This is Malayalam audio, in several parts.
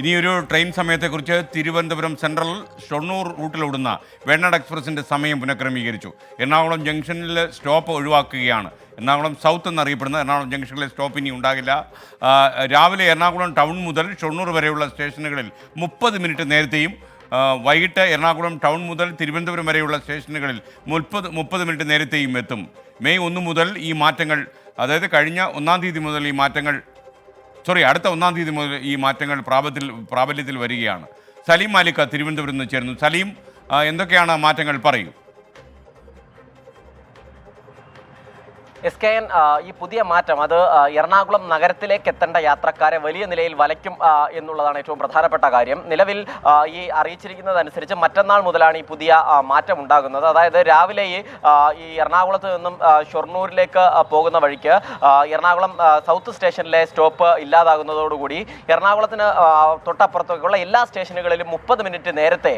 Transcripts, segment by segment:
ഇനിയൊരു ട്രെയിൻ സമയത്തെക്കുറിച്ച് തിരുവനന്തപുരം സെൻട്രൽ ഷൊർണൂർ റൂട്ടിലോടുന്ന വേണാട് എക്സ്പ്രസിന്റെ സമയം പുനഃക്രമീകരിച്ചു. എറണാകുളം ജംഗ്ഷനിൽ സ്റ്റോപ്പ് ഒഴിവാക്കുകയാണ്. എറണാകുളം സൗത്ത് എന്നറിയപ്പെടുന്ന എറണാകുളം ജംഗ്ഷനിലെ സ്റ്റോപ്പ് ഇനി ഉണ്ടാകില്ല. രാവിലെ എറണാകുളം ടൗൺ മുതൽ ഷൊർണൂർ വരെയുള്ള സ്റ്റേഷനുകളിൽ മുപ്പത് മിനിറ്റ് നേരത്തെയും വൈകിട്ട് എറണാകുളം ടൗൺ മുതൽ തിരുവനന്തപുരം വരെയുള്ള സ്റ്റേഷനുകളിൽ മുപ്പത് മുപ്പത് മിനിറ്റ് നേരത്തെയും എത്തും. മെയ് ഒന്ന് മുതൽ ഈ മാറ്റങ്ങൾ അതായത് കഴിഞ്ഞ ഒന്നാം തീയതി മുതൽ ഈ മാറ്റങ്ങൾ സോറി അടുത്ത ഒന്നാം തീയതി മുതൽ ഈ മാറ്റങ്ങൾ പ്രാബല്യത്തിൽ പ്രാബല്യത്തിൽ വരികയാണ്. സലീം മാലിക്ക തിരുവനന്തപുരത്ത് നിന്ന് ചേർന്നു സലീം എന്തൊക്കെയാണ് മാറ്റങ്ങൾ പറയൂ. എസ് കെ എൻ ഈ പുതിയ മാറ്റം അത് എറണാകുളം നഗരത്തിലേക്ക് എത്തേണ്ട യാത്രക്കാരെ വലിയ നിലയിൽ വലയ്ക്കും എന്നുള്ളതാണ് ഏറ്റവും പ്രധാനപ്പെട്ട കാര്യം. നിലവിൽ ഈ അറിയിച്ചിരിക്കുന്നതനുസരിച്ച് മറ്റന്നാൾ മുതലാണ് ഈ പുതിയ മാറ്റം ഉണ്ടാകുന്നത്. അതായത് രാവിലെ ഈ എറണാകുളത്ത് നിന്നും ഷൊർണൂരിലേക്ക് പോകുന്ന വഴിക്ക് എറണാകുളം സൗത്ത് സ്റ്റേഷനിലെ സ്റ്റോപ്പ് ഇല്ലാതാകുന്നതോടുകൂടി എറണാകുളത്തിന് തൊട്ടപ്പുറത്തേക്കുള്ള എല്ലാ സ്റ്റേഷനുകളിലും മുപ്പത് മിനിറ്റ് നേരത്തെ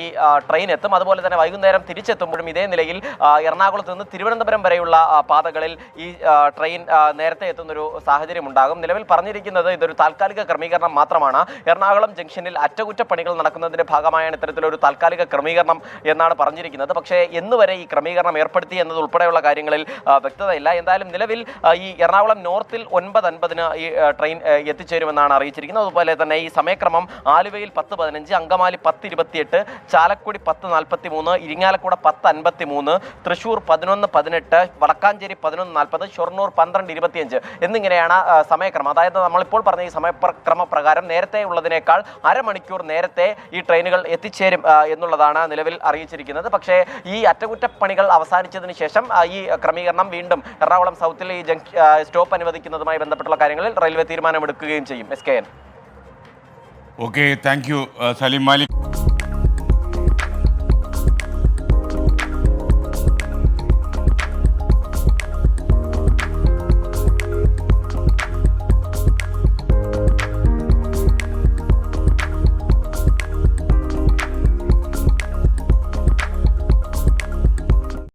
ഈ ട്രെയിൻ എത്തും. അതുപോലെ തന്നെ വൈകുന്നേരം തിരിച്ചെത്തുമ്പോഴും ഇതേ നിലയിൽ എറണാകുളത്ത് നിന്ന് തിരുവനന്തപുരം വരെയുള്ള ആ, പാതകളിൽ ഈ ട്രെയിൻ നേരത്തെ നേരത്തെ എത്തുന്നൊരു സാഹചര്യം ഉണ്ടാകും. നിലവിൽ പറഞ്ഞിരിക്കുന്നത് ഇതൊരു താൽക്കാലിക ക്രമീകരണം മാത്രമാണ്. എറണാകുളം ജംഗ്ഷനിൽ അറ്റകുറ്റപ്പണികൾ നടക്കുന്നതിന്റെ ഭാഗമായാണ് ഇത്തരത്തിലൊരു താൽക്കാലിക ക്രമീകരണം എന്നാണ് പറഞ്ഞിരിക്കുന്നത്. പക്ഷേ എന്ന് വരെ ഈ ക്രമീകരണം ഏർപ്പെടുത്തി എന്നത് ഉൾപ്പെടെയുള്ള കാര്യങ്ങളിൽ വ്യക്തതയില്ല. എന്തായാലും നിലവിൽ ഈ എറണാകുളം നോർത്തിൽ ഒൻപത് അൻപതിന് ഈ ട്രെയിൻ എത്തിച്ചേരുമെന്നാണ് അറിയിച്ചിരിക്കുന്നത്. അതുപോലെ തന്നെ ഈ സമയക്രമം ആലുവയിൽ പത്ത് പതിനഞ്ച് അങ്കമാലി പത്ത് ഇരുപത്തിയെട്ട് ചാലക്കുടി പത്ത് നാൽപ്പത്തി മൂന്ന് ഇരിങ്ങാലക്കുട പത്ത് അൻപത്തി മൂന്ന് തൃശൂർ പതിനൊന്ന് പതിനെട്ട് വടക്കാഞ്ചേരി പതിനൊന്ന് നാൽപ്പത് ഷൊർണൂർ പന്ത്രണ്ട് ഇരുപത്തിയഞ്ച് എന്നിങ്ങനെയാണ് സമയക്രമം. അതായത് നമ്മളിപ്പോൾ പറഞ്ഞ ഈ സമയക്രമ പ്രകാരം നേരത്തെ ഉള്ളതിനേക്കാൾ അരമണിക്കൂർ നേരത്തെ ഈ ട്രെയിനുകൾ എത്തിച്ചേരും എന്നുള്ളതാണ് നിലവിൽ അറിയിച്ചിരിക്കുന്നത്. പക്ഷേ ഈ അറ്റകുറ്റപ്പണികൾ അവസാനിച്ചതിന് ശേഷം ഈ ക്രമീകരണം വീണ്ടും എറണാകുളം സൗത്തിൽ ഈ ജംഗ് സ്റ്റോപ്പ് അനുവദിക്കുന്നതുമായി ബന്ധപ്പെട്ടുള്ള കാര്യങ്ങളിൽ റെയിൽവേ തീരുമാനമെടുക്കുകയും ചെയ്യും. S K N. Okay thank you Salim Malik.